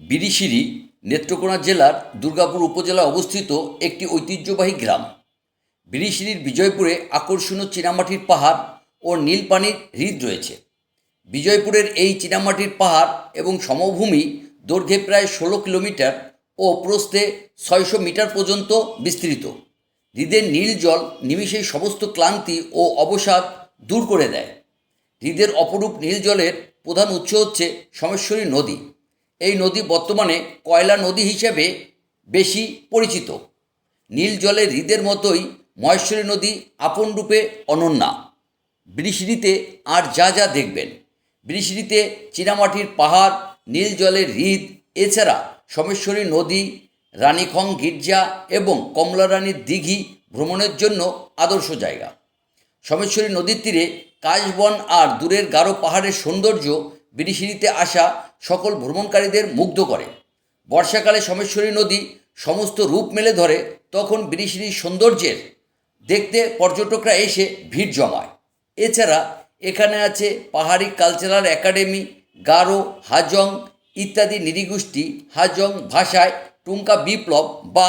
বিরিশিরি নেত্রকোনা জেলার দুর্গাপুর উপজেলায় অবস্থিত একটি ঐতিহ্যবাহী গ্রাম। বিরিশিরির বিজয়পুরে আকর্ষণীয় চীনামাটির পাহাড় ও নীলপানির হ্রদ রয়েছে। বিজয়পুরের এই চীনামাটির পাহাড় এবং সমভূমি দৈর্ঘ্যে প্রায় ষোলো কিলোমিটার ও প্রস্থে ছয়শো মিটার পর্যন্ত বিস্তৃত। হৃদের নীল জল নিমিষেই সমস্ত ক্লান্তি ও অবসাদ দূর করে দেয়। হৃদের অপরূপ নীল জলের প্রধান উৎস হচ্ছে সমেশ্বরী নদী। এই নদী বর্তমানে কয়লা নদী হিসেবে বেশি পরিচিত। নীল জলের হৃদের মতোই মহেশ্বরী নদী আপন রূপে অনন্যা। বৃষ্টিতে আর যা যা দেখবেন। বৃষ্টিতে চীনামাটির পাহাড়, নীল জলের হৃদ এছাড়া সোমেশ্বরী নদী, রানীখং গির্জা এবং কমলারানীর দিঘি ভ্রমণের জন্য আদর্শ জায়গা। সোমেশ্বরী নদীর তীরে কাশবন আর দূরের গাঢ় পাহাড়ের সৌন্দর্য বিরিশিরিতে আসা সকল ভ্রমণকারীদের মুগ্ধ করে। বর্ষাকালে সোমেশ্বরী নদী সমস্ত রূপ মেলে ধরে, তখন বিরিশিরির সৌন্দর্যের দেখতে পর্যটকরা এসে ভিড় জমায়। এছাড়া এখানে আছে পাহাড়ি কালচারাল একাডেমি, গারো, হাজং ইত্যাদি নৃগোষ্ঠী হাজং ভাষায় টুঙ্কা বিপ্লব বা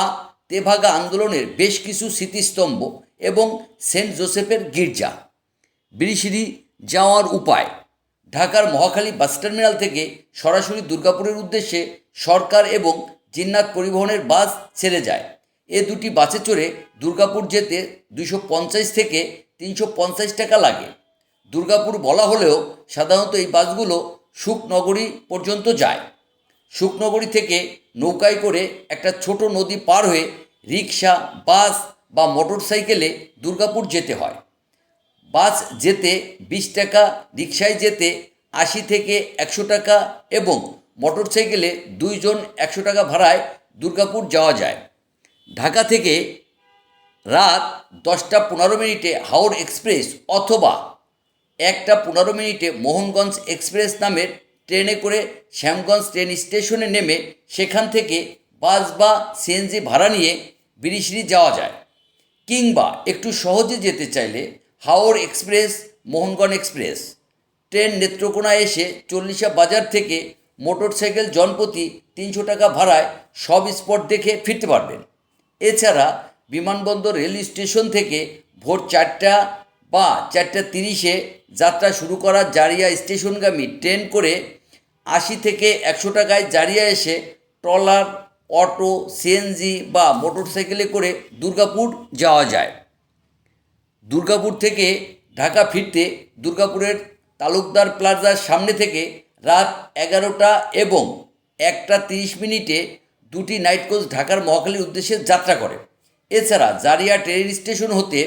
তেভাগা আন্দোলনের বেশ কিছু স্মৃতিস্তম্ভ এবং সেন্ট জোসেফের গির্জা। বিরিশিরি যাওয়ার উপায় ঢাকার মহাখালী বাস টার্মিনাল থেকে সরাসরি দুর্গাপুরের উদ্দেশ্যে সরকার এবং জিন্নাত পরিবহনের বাস ছেড়ে যায়। এ দুটি বাসে চড়ে দুর্গাপুর যেতে দুশো পঞ্চাশ থেকে তিনশো পঞ্চাশ টাকা লাগে। দুর্গাপুর বলা হলেও সাধারণত এই বাসগুলো সুখনগরী পর্যন্ত যায়। সুখনগরী থেকে নৌকায় করে একটা ছোট নদী পার হয়ে রিক্সা বাস বা মোটর সাইকেলে দুর্গাপুর যেতে হয়। বাস যেতে বিশ টাকা রিক্সায় যেতে আশি থেকে একশো টাকা এবং মোটরসাইকেলে দুইজন একশো টাকা ভাড়ায় দুর্গাপুর যাওয়া যায়। ঢাকা থেকে রাত দশটা পনেরো মিনিটে হাওড় এক্সপ্রেস অথবা একটা পনেরো মিনিটে মোহনগঞ্জ এক্সপ্রেস নামের ট্রেনে করে শ্যামগঞ্জ ট্রেন স্টেশনে নেমে সেখান থেকে বাস বা সিএনজি ভাড়া নিয়ে বিরিশিরি যাওয়া যায়। কিংবা একটু সহজে যেতে চাইলে Haor express, Mohanganj express. Train Netrokona এসে চল্লিশা বাজার থেকে মোটর সাইকেল জনপ্রতি তিনশো টাকা ভাড়ায় সব স্পট দেখে ফিরতে পারবেন। এছাড়া বিমানবন্দর রেল স্টেশন থেকে ভোর চারটা বা চারটা তিরিশে যাত্রা শুরু করা জারিয়া স্টেশনগামী ট্রেন করে আশি থেকে একশো টাকায় জারিয়া এসে ট্রলার, অটো, সিএনজি বা মোটরসাইকেলে করে দুর্গাপুর যাওয়া যায়। দুর্গাপুর থেকে ঢাকা ফিরতে দুর্গাপুরের তালুকদার প্লাজার সামনে থেকে রাত এগারোটা এবং একটা তিরিশ মিনিটে দুটি নাইট কোচ ঢাকার মহাখালীর উদ্দেশ্যে যাত্রা করে। এছাড়া জারিয়া ট্রেন স্টেশন হতে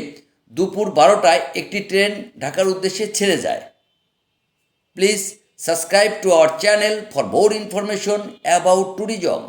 দুপুর বারোটায় একটি ট্রেন ঢাকার উদ্দেশ্যে ছেড়ে যায়। Please subscribe to our channel for more information about tourism.